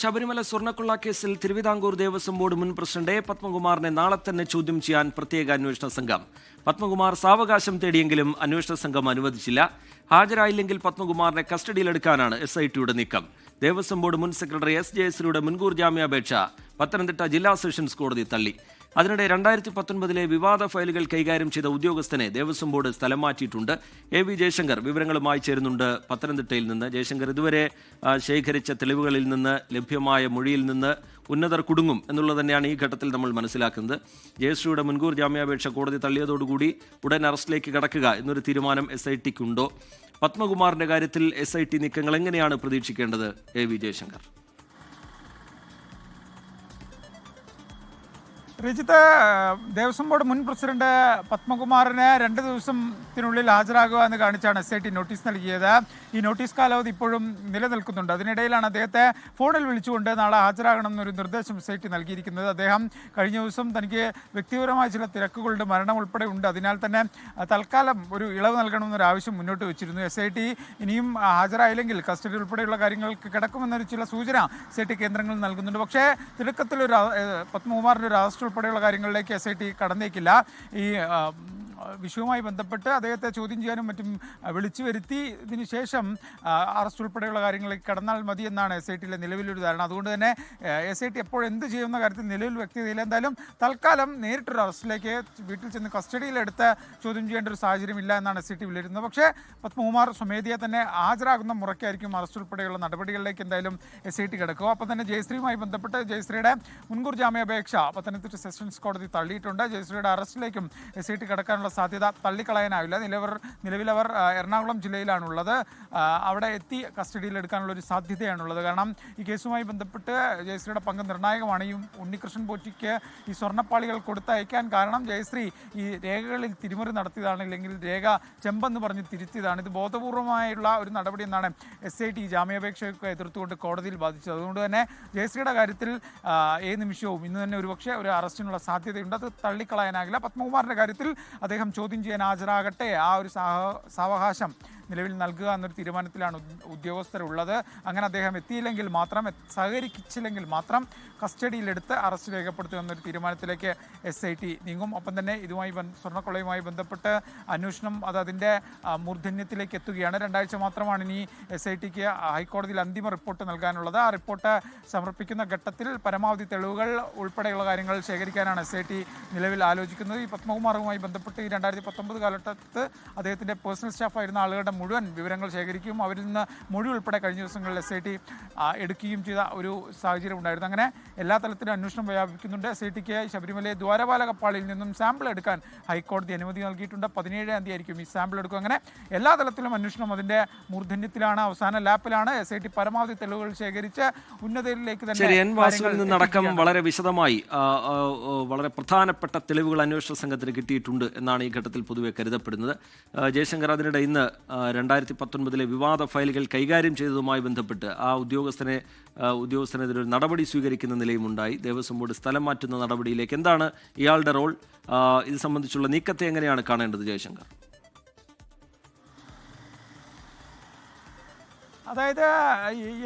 ശബരിമല സ്വർണക്കൊള്ള കേസിൽ തിരുവിതാംകൂർ ദേവസ്വം ബോർഡ് മുൻ പ്രസിഡന്റ് എ പത്മകുമാറിനെ നാളെ തന്നെ ചോദ്യം ചെയ്യാൻ പ്രത്യേക അന്വേഷണ സംഘം. പത്മകുമാർ സാവകാശം തേടിയെങ്കിലും അന്വേഷണ സംഘം അനുവദിച്ചില്ല. ഹാജരായില്ലെങ്കിൽ പത്മകുമാറിനെ കസ്റ്റഡിയിലെടുക്കാനാണ് എസ് ഐ ടിയുടെ നീക്കം. ദേവസ്വം ബോർഡ് മുൻ സെക്രട്ടറി എസ് ജയശ്രീയുടെ മുൻകൂർ ജാമ്യാപേക്ഷ പത്തനംതിട്ട ജില്ലാ സെഷൻസ് കോടതി തള്ളി. അതിനിടെ രണ്ടായിരത്തി പത്തൊൻപതിലെ വിവാദ ഫയലുകൾ കൈകാര്യം ചെയ്ത ഉദ്യോഗസ്ഥനെ ദേവസ്വം ബോർഡ് സ്ഥലം മാറ്റിയിട്ടുണ്ട്. എ വി ജയശങ്കർ വിവരങ്ങളുമായി ചേരുന്നുണ്ട്. പത്തനംതിട്ടയിൽ നിന്ന് ജയശങ്കർ ഇതുവരെ ശേഖരിച്ച തെളിവുകളിൽ നിന്ന് ലഭ്യമായ മൊഴിയിൽ നിന്ന് ഉന്നതർ കുടുങ്ങും എന്നുള്ളത് തന്നെയാണ് ഈ ഘട്ടത്തിൽ നമ്മൾ മനസ്സിലാക്കുന്നത്. ജയശ്രീയുടെ മുൻകൂർ ജാമ്യാപേക്ഷ കോടതി തള്ളിയതോടുകൂടി ഉടൻ അറസ്റ്റിലേക്ക് കടക്കുക എന്നൊരു തീരുമാനം എസ് ഐ ടിക്കുണ്ടോ പത്മകുമാറിന്റെ കാര്യത്തിൽ എസ് ഐ ടി നീക്കങ്ങൾ എങ്ങനെയാണ് പ്രതീക്ഷിക്കേണ്ടത്? A V Jayashankar. Rajith Devaswom board മുൻ പ്രസിഡന്റ് പത്മകുമാറിന് രണ്ട് ദിവസത്തിനുള്ളിൽ ഹാജരാകുക എന്ന് കാണിച്ചാണ് എസ് ഐ ടി നോട്ടീസ് നൽകിയത്. ഈ നോട്ടീസ് കാലാവധി ഇപ്പോഴും നിലനിൽക്കുന്നുണ്ട്. അതിനിടയിലാണ് അദ്ദേഹത്തെ ഫോണിൽ വിളിച്ചുകൊണ്ട് നാളെ ഹാജരാകണം എന്നൊരു നിർദ്ദേശം എസ് ഐ ടി നൽകിയിരിക്കുന്നത്. അദ്ദേഹം കഴിഞ്ഞ ദിവസം തനിക്ക് വ്യക്തിപരമായ ചില തിരക്കുകളുടെ മരണം ഉൾപ്പെടെ ഉണ്ട്. അതിനാൽ തന്നെ തൽക്കാലം ഒരു ഇളവ് നൽകണമെന്നൊരു ആവശ്യം മുന്നോട്ട് വെച്ചിരുന്നു. എസ് ഐ ടി ഇനിയും ഹാജരായില്ലെങ്കിൽ കസ്റ്റഡി ഉൾപ്പെടെയുള്ള കാര്യങ്ങൾക്ക് കിടക്കുമെന്നൊരു ചില സൂചന എസ് ഐ ടി കേന്ദ്രങ്ങൾ നൽകുന്നുണ്ട്. പക്ഷേ അ- പത്മകുമാറിന്റെ ഒരു അറസ്റ്റ് ഉൾപ്പെടെയുള്ള കാര്യങ്ങളിലേക്ക് എസ് ഐ ടി കടന്നേക്കില്ല. ഈ വിഷയവുമായി ബന്ധപ്പെട്ട് അദ്ദേഹത്തെ ചോദ്യം ചെയ്യാനും മറ്റും വിളിച്ചു വരുത്തി. ഇതിന് ശേഷം അറസ്റ്റ് ഉൾപ്പെടെയുള്ള കാര്യങ്ങളിലേക്ക് കടന്നാൽ മതി എന്നാണ് എസ് ഐ ടിയിലെ നിലവിലൊരു ധാരണ. അതുകൊണ്ട് തന്നെ എസ് ഐ ടി എപ്പോൾ എന്ത് ചെയ്യുന്ന കാര്യത്തിൽ നിലവിൽ വ്യക്തതയില്ല. എന്തായാലും തൽക്കാലം നേരിട്ടൊരു അറസ്റ്റിലേക്ക് വീട്ടിൽ ചെന്ന് കസ്റ്റഡിയിലെടുത്ത് ചോദ്യം ചെയ്യേണ്ട ഒരു സാഹചര്യം ഇല്ല എന്നാണ് എസ് ഐ ടി വിലയിരുന്നത് പക്ഷേ പത്മകുമാർ സ്വമേധിയെ തന്നെ ഹാജരാകുന്ന മുറയ്ക്കായിരിക്കും അറസ്റ്റ് ഉൾപ്പെടെയുള്ള നടപടികളിലേക്ക് എന്തായാലും എസ് ഐ ടി കിടക്കുക. അപ്പം തന്നെ ജയശ്രീയുമായി ബന്ധപ്പെട്ട് ജയശ്രീയുടെ മുൻകൂർ ജാമ്യാപേക്ഷ പത്തനംതിട്ട സെഷൻസ് കോടതി തള്ളിയിട്ടുണ്ട്. ജയശ്രീയുടെ അറസ്റ്റിലേക്കും എസ് ഐ ടി കിടക്കാനുള്ള സാധ്യത തള്ളിക്കളയാനാവില്ല. നിലവർ നിലവിലവർ എറണാകുളം ജില്ലയിലാണുള്ളത്. അവിടെ എത്തി കസ്റ്റഡിയിൽ എടുക്കാനുള്ള ഒരു സാധ്യതയാണുള്ളത്. കാരണം ഈ കേസുമായി ബന്ധപ്പെട്ട് ജയശ്രീയുടെ പങ്ക് നിർണായകമാണ്. ഈ ഉണ്ണികൃഷ്ണൻ പോറ്റിക്ക് ഈ സ്വർണപ്പാളികൾ കൊടുത്തയക്കാൻ കാരണം ജയശ്രീ ഈ രേഖകളിൽ തിരിമറി നടത്തിയതാണ് ഇല്ലെങ്കിൽ രേഖ ചെമ്പെന്ന് പറഞ്ഞ് തിരുത്തിയതാണ്. ഇത് ബോധപൂർവമായുള്ള ഒരു നടപടി എന്നാണ് എസ് ഐ ടി ജാമ്യാപേക്ഷയൊക്കെ എതിർത്തുകൊണ്ട് കോടതിയിൽ ബാധിച്ചത് അതുകൊണ്ട് തന്നെ ജയശ്രീയുടെ കാര്യത്തിൽ ഏത് നിമിഷവും ഇന്ന് തന്നെ ഒരുപക്ഷെ ഒരു അറസ്റ്റിനുള്ള സാധ്യതയുണ്ട്. അത് തള്ളിക്കളയാനാകില്ല. പത്മകുമാറിന്റെ കാര്യത്തിൽ അദ്ദേഹം ചോദ്യം ചെയ്യാൻ ഹാജരാകട്ടെ? ആ ഒരു സാവകാശം നിലവിൽ നൽകുക എന്നൊരു തീരുമാനത്തിലാണ് ഉദ്- ഉദ്യോഗസ്ഥരുള്ളത്. അങ്ങനെ അദ്ദേഹം എത്തിയില്ലെങ്കിൽ മാത്രം സഹകരിച്ചില്ലെങ്കിൽ മാത്രം കസ്റ്റഡിയിലെടുത്ത് അറസ്റ്റ് രേഖപ്പെടുത്തുക എന്നൊരു തീരുമാനത്തിലേക്ക് എസ് ഐ ടി നീങ്ങും. ഒപ്പം തന്നെ ഇതുമായി സ്വർണക്കൊള്ളയുമായി ബന്ധപ്പെട്ട് അന്വേഷണം അത് അതിന്റെ മൂർധന്യത്തിലേക്ക് എത്തുകയാണ്. രണ്ടാഴ്ച മാത്രമാണ് ഇനി എസ് ഐ ടിക്ക് ഹൈക്കോടതിയിൽ അന്തിമ റിപ്പോർട്ട് നൽകാനുള്ളത്. ആ റിപ്പോർട്ട് സമർപ്പിക്കുന്ന ഘട്ടത്തിൽ പരമാവധി തെളിവുകൾ ഉൾപ്പെടെയുള്ള കാര്യങ്ങൾ ശേഖരിക്കാനാണ് എസ് ഐ ടി നിലവിൽ ആലോചിക്കുന്നത്. ഈ പത്മകുമാറുമായി ബന്ധപ്പെട്ട് ഈ രണ്ടായിരത്തി പത്തൊമ്പത് കാലഘട്ടത്ത് അദ്ദേഹത്തിന്റെ പേഴ്സണൽ സ്റ്റാഫായിരുന്ന ആളുകളുടെ മുഴുവൻ വിവരങ്ങൾ ശേഖരിക്കുകയും അവരിൽ നിന്ന് മൊഴി ഉൾപ്പെടെ കഴിഞ്ഞ ദിവസങ്ങളിൽ എസ് ഐ ടി എടുക്കുകയും ചെയ്ത ഒരു സാഹചര്യം ഉണ്ടായിരുന്നു. അങ്ങനെ എല്ലാ തലത്തിലും അന്വേഷണം വ്യാപിക്കുന്നുണ്ട് എസ് ഐ ടിക്ക് ശബരിമലയെ ദ്വാരപാല കപ്പാളിയിൽ നിന്നും സാമ്പിൾ എടുക്കാൻ ഹൈക്കോടതി അനുമതി നൽകിയിട്ടുണ്ട്. പതിനേഴാം തീയതി ആയിരിക്കും ഈ സാമ്പിൾ എടുക്കുക. അങ്ങനെ എല്ലാ തലത്തിലും അന്വേഷണം അതിന്റെ മൂർധന്യത്തിലാണ് അവസാന ലാപ്പിലാണ്. എസ് ഐ ടി പരമാവധി തെളിവുകൾ ശേഖരിച്ച് ഉന്നതയിലേക്ക് തന്നെ എത്തിക്കുകയാണ്. വളരെ വിശദമായി വളരെ പ്രധാനപ്പെട്ട തെളിവുകൾ അന്വേഷണ സംഘത്തിന് കിട്ടിയിട്ടുണ്ട് എന്നാണ് ഈ ഘട്ടത്തിൽ പൊതുവെ കരുതപ്പെടുന്നത്. ജയശങ്കർ അതിനിടെ ഇന്ന് രണ്ടായിരത്തി പത്തൊൻപതിലെ വിവാദ ഫയലുകൾ കൈകാര്യം ചെയ്തതുമായി ബന്ധപ്പെട്ട് ആ ഉദ്യോഗസ്ഥനെ ഉദ്യോഗസ്ഥനെതിരെ ഒരു നടപടി സ്വീകരിക്കുന്ന നിലയുമുണ്ടായി. ദേവസ്വം ബോർഡ് സ്ഥലം മാറ്റുന്ന നടപടിയിലേക്ക് എന്താണ് ഇയാളുടെ റോൾ? ഇത് സംബന്ധിച്ചുള്ള നീക്കത്തെ എങ്ങനെയാണ് കാണേണ്ടത് ജയശങ്കർ? അതായത്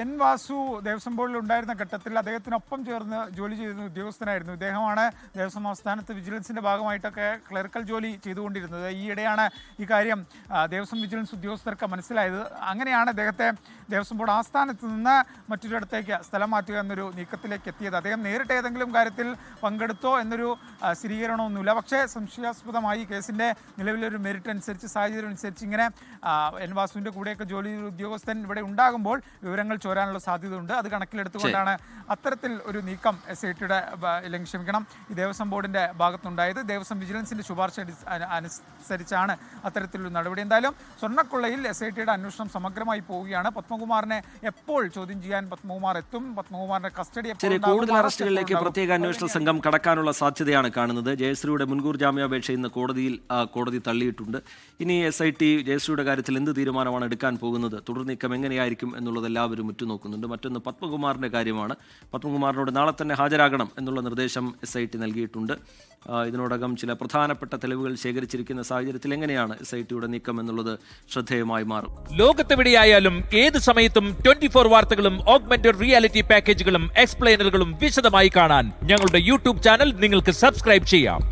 എൻ വാസു ദേവസ്വം ബോർഡിൽ ഉണ്ടായിരുന്ന ഘട്ടത്തിൽ അദ്ദേഹത്തിനൊപ്പം ചേർന്ന് ജോലി ചെയ്യുന്ന ഉദ്യോഗസ്ഥനായിരുന്നു. ഇദ്ദേഹമാണ് ദേവസ്വം ആസ്ഥാനത്ത് വിജിലൻസിന്റെ ഭാഗമായിട്ടൊക്കെ ക്ലറിക്കൽ ജോലി ചെയ്തുകൊണ്ടിരുന്നത്. ഈയിടെയാണ് ഈ കാര്യം ദേവസ്വം വിജിലൻസ് ഉദ്യോഗസ്ഥർക്ക് മനസ്സിലായത്. അങ്ങനെയാണ് അദ്ദേഹത്തെ ദേവസ്വം ബോർഡ് ആസ്ഥാനത്ത് നിന്ന് മറ്റൊരിടത്തേക്ക് സ്ഥലം മാറ്റുക എന്നൊരു നീക്കത്തിലേക്ക് എത്തിയത്. അദ്ദേഹം നേരിട്ട് ഏതെങ്കിലും കാര്യത്തിൽ പങ്കെടുത്തോ എന്നൊരു സ്ഥിരീകരണമൊന്നുമില്ല. പക്ഷേ സംശയാസ്പദമായി കേസിന്റെ നിലവിലൊരു മെറിറ്റ് അനുസരിച്ച് സാഹചര്യം അനുസരിച്ച് ഇങ്ങനെ എൻ വാസുവിന്റെ കൂടെയൊക്കെ ജോലി ഉദ്യോഗസ്ഥൻ ഇവിടെ ഉണ്ടാകുമ്പോൾ വിവരങ്ങൾ ചോരാനുള്ള സാധ്യതയുണ്ട്. അത് കണക്കിലെടുത്തുകൊണ്ടാണ് അത്തരത്തിൽ ഒരു നീക്കം എസ് ഐ ടിയുടെ ക്ഷമിക്കണം ഈ ദേവസ്വം ബോർഡിന്റെ ഭാഗത്തുണ്ടായത്. ദേവസ്വം വിജിലൻസിന്റെ ശുപാർശ അനുസരിച്ചാണ് അത്തരത്തിലൊരു നടപടി. എന്തായാലും സ്വർണക്കൊള്ളയിൽ എസ് ഐ ടിയുടെ അന്വേഷണം സമഗ്രമായി പോവുകയാണ്. പത്മകുമാറിനെ എപ്പോൾ ചോദ്യം ചെയ്യാൻ പത്മകുമാർ എത്തും? പത്മകുമാറിന്റെ കസ്റ്റഡി കൂടുതൽ അറസ്റ്റുകളിലേക്ക് പ്രത്യേക അന്വേഷണ സംഘം കടക്കാനുള്ള സാധ്യതയാണ് കാണുന്നത്. ജയശ്രീയുടെ മുൻകൂർ ജാമ്യാപേക്ഷ ഇന്ന് കോടതിയിൽ കോടതി തള്ളിയിട്ടുണ്ട്. ഇനി എസ് ഐ ടി ജയശ്രീയുടെ കാര്യത്തിൽ എന്ത് തീരുമാനമാണ് എടുക്കാൻ പോകുന്നത്? തുടർ നീക്കം എങ്ങനെയാണ്? എങ്ങനെയായിരിക്കും എന്നുള്ളത് എല്ലാവരും ഉറ്റുനോക്കുന്നുണ്ട്. മറ്റൊന്ന് പത്മകുമാറിന്റെ കാര്യമാണ്. പത്മകുമാറിനോട് നാളെ തന്നെ ഹാജരാകണം എന്നുള്ള നിർദ്ദേശം എസ് ഐ ടി നൽകിയിട്ടുണ്ട്. ഇതിനോടകം ചില പ്രധാനപ്പെട്ട തെളിവുകൾ ശേഖരിച്ചിരിക്കുന്ന സാഹചര്യത്തിൽ എങ്ങനെയാണ് എസ് ഐ ടിയുടെ നീക്കം എന്നുള്ളത് ശ്രദ്ധേയമായി മാറും. ലോകത്തെവിടെയായാലും ഏത് സമയത്തും ട്വന്റി ഫോർ വാർത്തകളും ഓഗ്മെന്റഡ് റിയാലിറ്റി പാക്കേജുകളും എക്സ്പ്ലെയിനറുകളും വിശദമായി കാണാൻ ഞങ്ങളുടെ യൂട്യൂബ് ചാനൽ നിങ്ങൾക്ക് സബ്സ്ക്രൈബ് ചെയ്യാം.